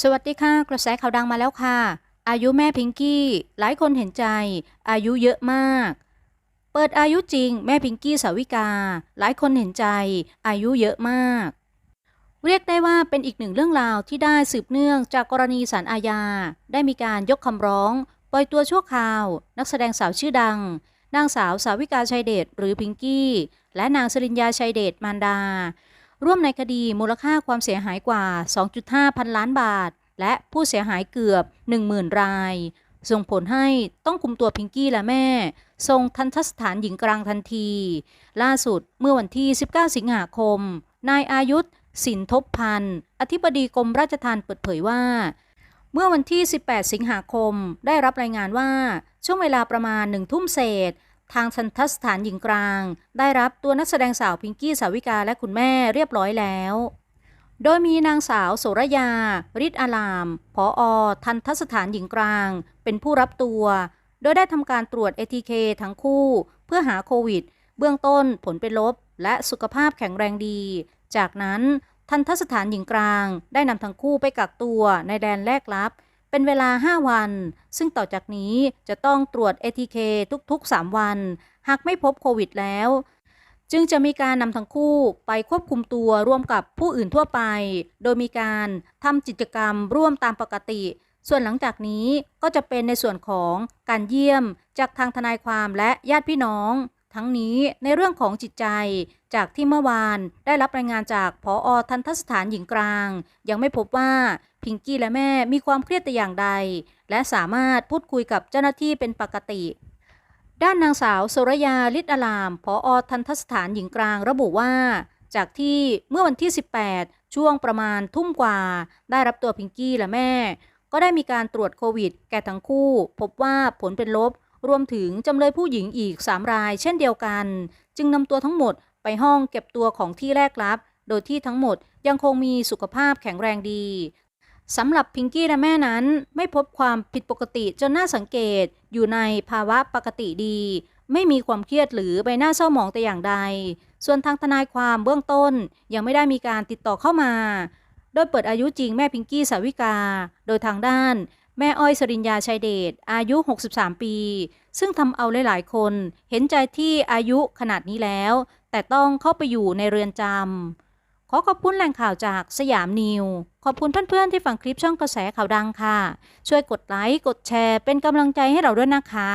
สวัสดีค่ะ กระแสข่าวดังมาแล้วค่ะ อายุแม่พิงกี้ หลายคนเห็นใจ อายุเยอะมาก เปิดอายุจริง แม่พิงกี้สาวิกา หลายคนเห็นใจ อายุเยอะมาก เรียกได้ว่าเป็นอีกหนึ่งเรื่องราวที่ได้สืบเนื่องจากกรณีสารอาญา ได้มีการยกคำร้อง ปล่อยตัวชั่วคราว นักแสดงสาวชื่อดัง นางสาวสาวิกาชัยเดชหรือพิงกี้ และนางสริญญาชัยเดชมารดา ร่วมในคดีมูลค่าความเสียหายกว่า 2.5 พันล้านบาท และผู้เสียหายเกือบ 10,000 ราย ส่งผลให้ต้องคุมตัวพิงกี้และแม่ส่งทันทสถานหญิงกลางทันที ล่าสุดเมื่อวันที่ 19 สิงหาคม นายอายุธสินทบพันธ์อธิบดีกรมราชทัณฑ์เปิดเผยว่า เมื่อวันที่ 18 สิงหาคม ได้รับรายงานว่าช่วงเวลาประมาณหนึ่งทุ่มเศษ ทางทันทสถานหญิงกลาง ได้รับตัวนักแสดงสาวพิงกี้สาวิกาและคุณแม่เรียบร้อยแล้ว โดยมีนางสาวโสรยาริดอาราม ผออทันทสถานหญิงกลาง เป็นผู้รับตัว โดยได้ทำการตรวจ ATK ทั้งคู่ เพื่อหาโควิด เบื้องต้นผลเป็นลบ และสุขภาพแข็งแรงดี จากนั้นทันทสถานหญิงกลาง ได้นำทั้งคู่ไปกักตัวในแดนแรกรับ เป็นเวลา 5 วัน ซึ่งต่อจากนี้จะต้องตรวจ ATK ทุก ๆ 3 วัน หากไม่พบโควิดแล้ว จึงจะมีการนำทั้งคู่ไปควบคุมตัวร่วมกับผู้อื่นทั่วไป โดยมีการทำกิจกรรมร่วมตามปกติ ส่วนหลังจากนี้ก็จะเป็นในส่วนของการเยี่ยมจากทางทนายความและญาติพี่น้อง ทั้งนี้ในเรื่องของจิตใจ จากที่เมื่อวานได้รับรายงานจากผออทันทสถานหญิงกลาง ยังไม่พบว่าพิงกี้และแม่มีความเครียดแต่อย่างใด และสามารถพูดคุยกับเจ้าหน้าที่เป็นปกติ ด้านนางสาวโสรยาลิศอลามผออทันทสถานหญิงกลางระบุว่า จากที่เมื่อวันที่ 18 ช่วงประมาณทุ่มกว่า ได้รับตัวพิงกี้และแม่ ก็ได้มีการตรวจโควิด แก่ทั้งคู่ พบว่าผลเป็นลบรวมถึงจำเลยผู้หญิงอีก 3 รายเช่นเดียวกัน จึงนำตัวทั้งหมด ไปห้องเก็บตัวของที่แรกรับ โดยที่ทั้งหมดยังคงมีสุขภาพแข็งแรงดีสำหรับพิงกี้และแม่นั้นไม่พบความผิดปกติจนน่าสังเกต อยู่ในภาวะปกติดี ไม่มีความเครียดหรือใบหน้าเศร้าหมองแต่อย่างใด ส่วนทางทนายความเบื้องต้นยังไม่ได้มีการติดต่อเข้ามา โดยเปิดอายุจริงแม่พิงกี้สาวิกา โดยทางด้าน แม่อ้อยสริญญาชัยเดชอายุ 63 ปี ซึ่งทำเอาหลาย ๆ คนเห็นใจที่อายุขนาดนี้แล้ว แต่ต้องเข้าไปอยู่ในเรือนจำขอขอบคุณแหล่งข่าวจากสยามนิว ขอบคุณเพื่อน ๆ ที่ฟังคลิปช่องกระแสข่าวดังค่ะ ช่วยกดไลค์ กดแชร์ เป็นกำลังใจให้เราด้วยนะคะ